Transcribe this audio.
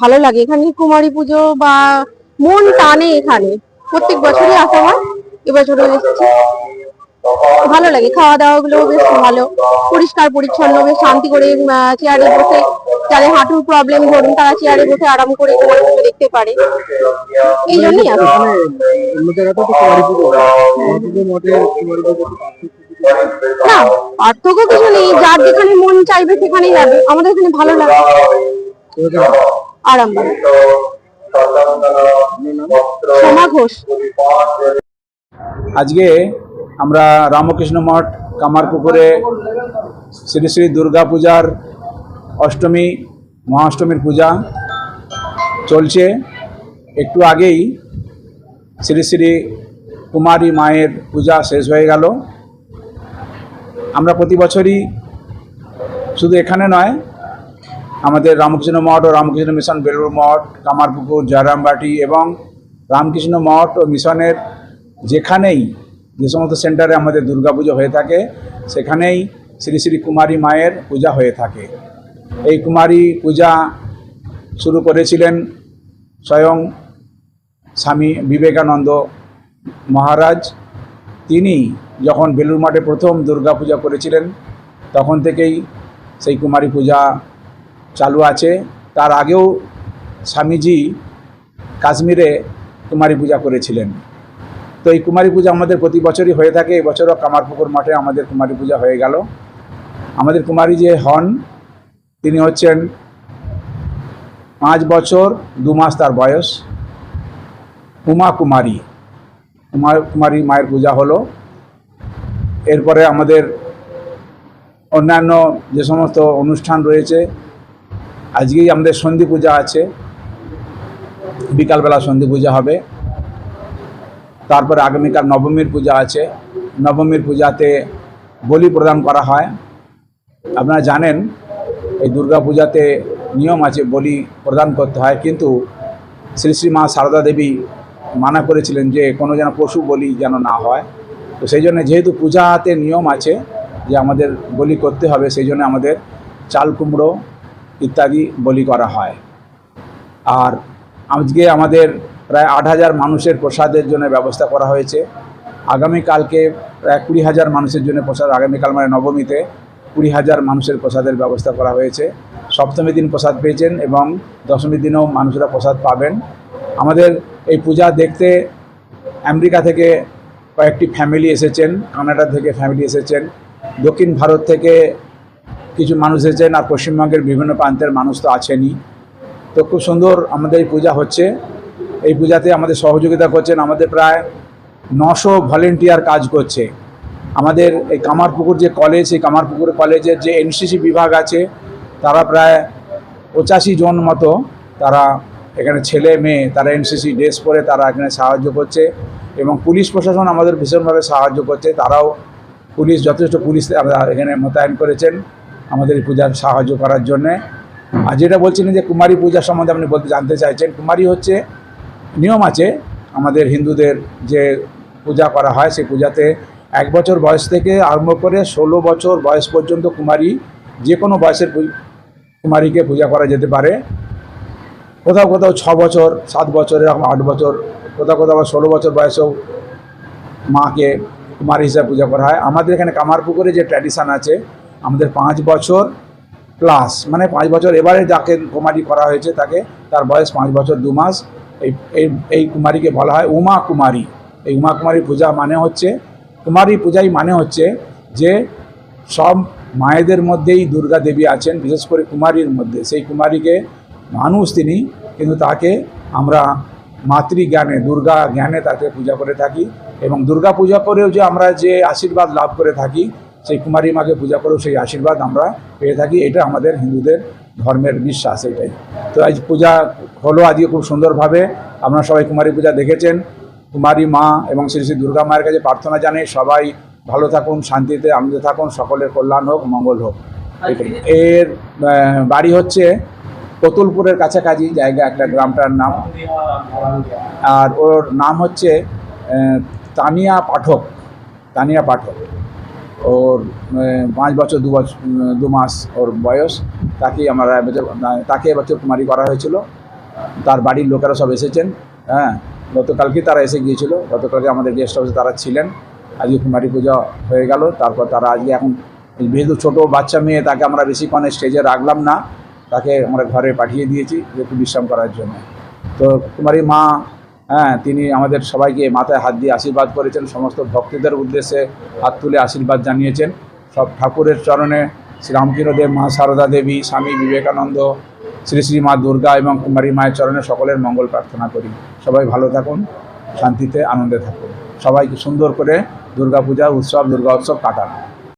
ভালো লাগে। এখানে কুমারী পুজো বা মন টানে এখানে। প্রত্যেক বছরই আসা হয়। এবছরও এসেছি। ভালো লাগে। খাওয়া দাওয়া গুলো বেশ ভালো। পরিষ্কার, পরিচ্ছন্ন, বেশ শান্তি করে চেয়ারে বসে যাদের হাঁটুর প্রবলেম ধরুন, তারা চেয়ারে বসে আরাম করে দেখতে পারে। এই জন্যই না, পার্থক্য কিছু নেই। যার যেখানে মন চাইবে সেখানেই যাবে। আমাদের এখানে ভালো লাগে। আরাম লাগে সোমা ঘোষ। আজকে আমরা রামকৃষ্ণ মঠ, কামারপুকুরে শ্রী শ্রী দুর্গা পূজার অষ্টমী, মহাষ্টমীর পূজা চলছে। একটু আগেই শ্রী শ্রী কুমারী মায়ের পূজা শেষ হয়ে গেল। আমরা প্রতি বছরই শুধু এখানে নয় আমাদের রামকৃষ্ণ মঠ ও রামকৃষ্ণ মিশন বেলুর মঠ, কামারপুকুর, জয়রামবাটি এবং রামকৃষ্ণ মঠ ও মিশনের যেখানেই যে সমস্ত সেন্টারে আমাদের দুর্গাপুজো হয়ে থাকে, সেখানেই শ্রী শ্রী কুমারী মায়ের পূজা হয়ে থাকে। এই কুমারী পূজা শুরু করেছিলেন স্বয়ং স্বামী বিবেকানন্দ মহারাজ। তিনি যখন বেলুর মাঠে প্রথম দুর্গাপূজা করেছিলেন, তখন থেকেই সেই কুমারী পূজা চালু আছে। তার আগেও স্বামীজি কাশ্মীরে কুমারী পূজা করেছিলেন। তো এই কুমারী পূজা আমাদের প্রতি বছরই হয়ে থাকে। এবছরও কামারপুকুর মাঠে আমাদের কুমারী পূজা হয়ে গেল। আমাদের কুমারী যে হন, তিনি হচ্ছেন পাঁচ বছর, দু মাস তার বয়স। উমা কুমারী। উমা কুমারী মায়ের পূজা হলো। এরপরে আমাদের অন্যান্য যে সমস্ত অনুষ্ঠান রয়েছে আজকেই আমাদের সন্ধি পূজা আছে। বিকালবেলা সন্ধি পূজা হবে। তারপরে আগামীকাল নবমীর পূজা আছে। নবমীর পূজাতে বলি প্রদান করা হয়। আপনারা জানেন, এই দুর্গা পূজাতে নিয়ম আছে বলি প্রদান করতে হয়। কিন্তু শ্রী শ্রী মা সারদা দেবী মানা করেছিলেন যে কোনো যেন পশু বলি যেন না হয়। তো সেই জন্য যেহেতু পূজাতে নিয়ম আছে যে আমাদের বলি করতে হবে, সেই জন্য আমাদের চাল কুমড়ো ইত্যাদি বলি করা হয়। আর আজকে আমাদের প্রায় আট হাজার মানুষের প্রসাদের জন্য ব্যবস্থা করা হয়েছে। আগামীকালকে প্রায় কুড়ি হাজার মানুষের জন্য প্রসাদ, আগামীকাল মানে নবমীতে কুড়ি হাজার মানুষের প্রসাদের ব্যবস্থা করা হয়েছে। সপ্তমী দিন প্রসাদ পেয়েছেন এবং দশমীর দিনেও মানুষরা প্রসাদ পাবেন। আমাদের এই পূজা দেখতে আমেরিকা থেকে কয়েকটি ফ্যামিলি এসেছেন, কানাডা থেকে ফ্যামিলি এসেছেন, দক্ষিণ ভারত থেকে কিছু মানুষ এসেছেন আর পশ্চিমবঙ্গের বিভিন্ন প্রান্তের মানুষ তো আছেনই। তো খুব সুন্দর আমাদের এই পূজা হচ্ছে। এই পূজাতে আমাদের সহযোগিতা করছেন আমাদের প্রায় নশো ভলেন্টিয়ার কাজ করছে। আমাদের এই কামারপুকুর যে কলেজ এই কামারপুকুর কলেজের যে এনসিসি বিভাগ আছে, তারা প্রায় পঁচাশি জন মতো তারা এখানে ছেলে, মেয়ে, তারা এনসিসি ড্রেস পরে তারা এখানে সাহায্য করছে এবং পুলিশ প্রশাসন আমাদের ভীষণভাবে সাহায্য করছে। তারাও পুলিশ, যথেষ্ট পুলিশ এখানে মোতায়েন করেছেন। আমাদের পূজার সাহায্য করার জন্যে। আর যেটা বলছিলেন যে কুমারী পূজা সম্বন্ধে আপনি বলতে জানতে চাইছেন, কুমারী হচ্ছে নিয়ম আছে আমাদের হিন্দুদের যে পূজা করা হয় সেই পূজাতে এক বছর বয়স থেকে আরম্ভ করে ষোলো বছর বয়স পর্যন্ত কুমারী, যে কোনো বয়সের কুমারীকে পূজা করা যেতে পারে। কোথাও কোথাও ছ বছর, সাত বছর, এরকম আট বছর, কোথাও কোথাও আবার ষোলো বছর বয়সেও মাকে কুমারী হিসাবে পূজা করা হয়। আমাদের এখানে কামারপুকুরে যে ট্র্যাডিশান আছে আমাদের পাঁচ বছর প্লাস মানে পাঁচ বছর এবারে যাকে কুমারী করা হয়েছে তাকে, তার বয়স পাঁচ বছর দু মাস। এই এই কুমারীকে বলা হয় উমা কুমারী। এই উমা কুমারী পূজা মানে হচ্ছে, কুমারী পূজাই মানে হচ্ছে যে সব মায়েদের মধ্যেই দুর্গা দেবী আছেন, বিশেষ করে কুমারীর মধ্যে। সেই কুমারীকে মানুষ তিনি, কিন্তু তাকে আমরা মাতৃজ্ঞানে, দুর্গা জ্ঞানে তাকে পূজা করে থাকি। এবং দুর্গা পূজা করেও যে আমরা যে আশীর্বাদ লাভ করে থাকি সেই কুমারী মাকে পূজা করেও সেই আশীর্বাদ আমরা পেয়ে থাকি। এটা আমাদের হিন্দুদের ধর্মের বিশ্বাস, এটাই। তো আজ পূজা হলো আজকে খুব সুন্দরভাবে। আপনারা সবাই কুমারী পূজা দেখেছেন। কুমারী মা এবং শ্রী শ্রী দুর্গা মায়ের কাছে প্রার্থনা জানাই, সবাই ভালো থাকুন, শান্তিতে আনন্দে থাকুন, সকলের কল্যাণ হোক, মঙ্গল হোক। এর বাড়ি হচ্ছে কতুলপুরের কাছাকাছি জায়গা, একটা গ্রামটার নাম। আর ওর নাম হচ্ছে তানিয়া পাঠক তানিয়া পাঠক। ওর পাঁচ বছর, দু বছর দু মাস ওর বয়স, তাকেই আমরা তাকে এবছর কুমারী করা হয়েছিল। তার বাড়ির লোকেরা সব এসেছেন হ্যাঁ। গতকালকে তারা এসে গিয়েছিল, গতকালকে আমাদের গেস্ট হাউসে তারা ছিলেন। আজকে কুমারী পূজা হয়ে গেল, তারপর তারা আজকে এখন যেহেতু ছোটো বাচ্চা মেয়ে, তাকে আমরা বেশিক্ষণ স্টেজে রাখলাম না, তাকে আমরা ঘরে পাঠিয়ে দিয়েছি, একটু বিশ্রাম করার জন্য। তো কুমারী মা হ্যাঁ তিনি আমাদের সবাইকে মাথায় হাত দিয়ে আশীর্বাদ করেছেন, সমস্ত ভক্তদের উদ্দেশ্যে হাত তুলে আশীর্বাদ জানিয়েছেন। সব ঠাকুরের চরণে শ্রীরামকৃষ্ণ দেব মা সারদা দেবী, স্বামী বিবেকানন্দ, শ্রী শ্রী মা দুর্গা এবং কুমারী মায়ের চরণে সকলের মঙ্গল প্রার্থনা করি। সবাই ভালো থাকুন, শান্তিতে, আনন্দে থাকুন। সবাইকে সুন্দর করে দুর্গাপূজা, উৎসব, দুর্গা উৎসব কাটান।